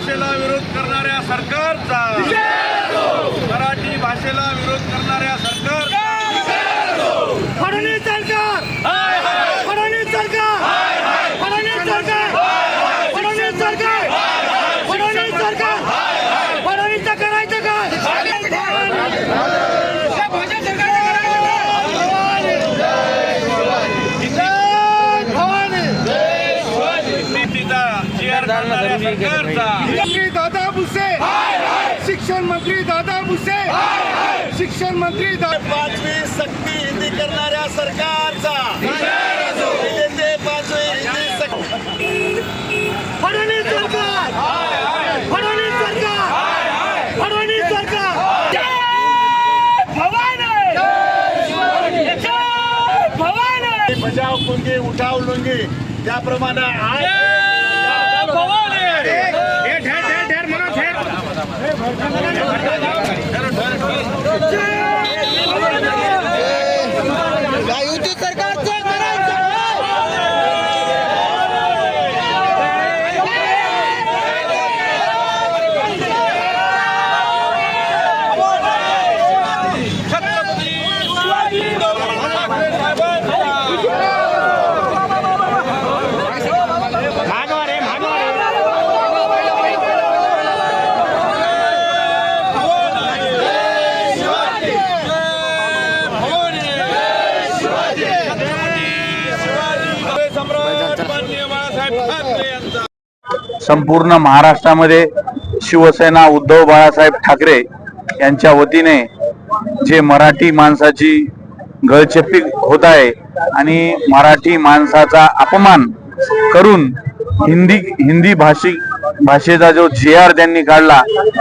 भाषेला विरोध करणाऱ्या सरकारचा. मराठी भाषेला विरोध करणाऱ्या सरकार मंत्री दादा भुसे. शिक्षण मंत्री दादा भुसे. शिक्षण मंत्री पाचवी सक्ती हिंदी करणाऱ्या सरकारचा. विजेते पाचवी हिंदी सक्ती. फडणवीस सरकार. फडणवीस सरकार. फडणवीस सरकार. जय भवानी. जय भवानी. बजाव कुंगी उठाव लुंगी. त्याप्रमाणे आज Yeah. संपूर्ण महाराष्ट्रामध्ये शिवसेना उद्धव बाळासाहेब ठाकरे यांच्या वतीने जे मराठी माणसाची गळचेपी होत आहे आणि मराठी माणसाचा अपमान करून हिंदी हिंदी भाषिक भाषेचा जो जे आर त्यांनी काढला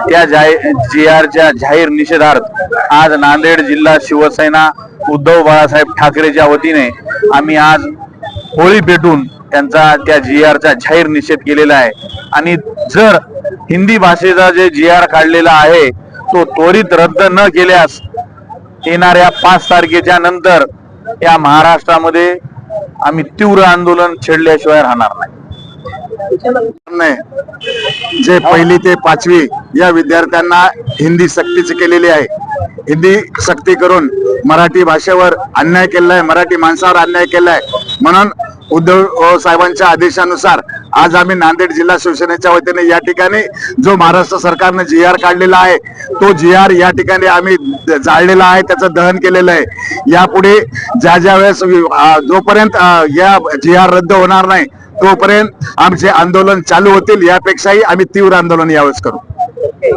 त्या जे आरच्या जाहीर निषेधार्थ आज नांदेड जिल्हा शिवसेना उद्धव बाळासाहेब ठाकरेच्या वतीने आम्ही आज होळी पेटून त्यांचा त्या जी आरचा जाहीर निषेध केलेला आहे. आणि जर हिंदी भाषेचा जे जी आर काढलेला आहे तो त्वरित रद्द न केल्यास येणाऱ्या पाच तारखेच्या नंतर या महाराष्ट्रामध्ये आम्ही तीव्र आंदोलन छेडल्याशिवाय राहणार नाही. जे पहिली ते पाचवी या विद्यार्थ्यांना हिंदी सक्तीची केलेली आहे. हिंदी सक्ती करून मराठी भाषेवर अन्याय केलेला आहे मराठी माणसावर अन्याय केलाय. म्हणून उद्धव साहेबांच्या आदेशानुसार आज आम्ही नांदेड जिल्हा शिवसेनेच्या वतीने या ठिकाणी जो महाराष्ट्र सरकारने जी आर काढलेला आहे तो जी आर या ठिकाणी आम्ही जाळलेला आहे त्याचं दहन केलेलं आहे. यापुढे ज्या ज्या वेळेस जोपर्यंत या जी आर रद्द होणार नाही तोपर्यंत आमचे आंदोलन चालू होतील यापेक्षाही आम्ही तीव्र आंदोलन यावेळेस करू.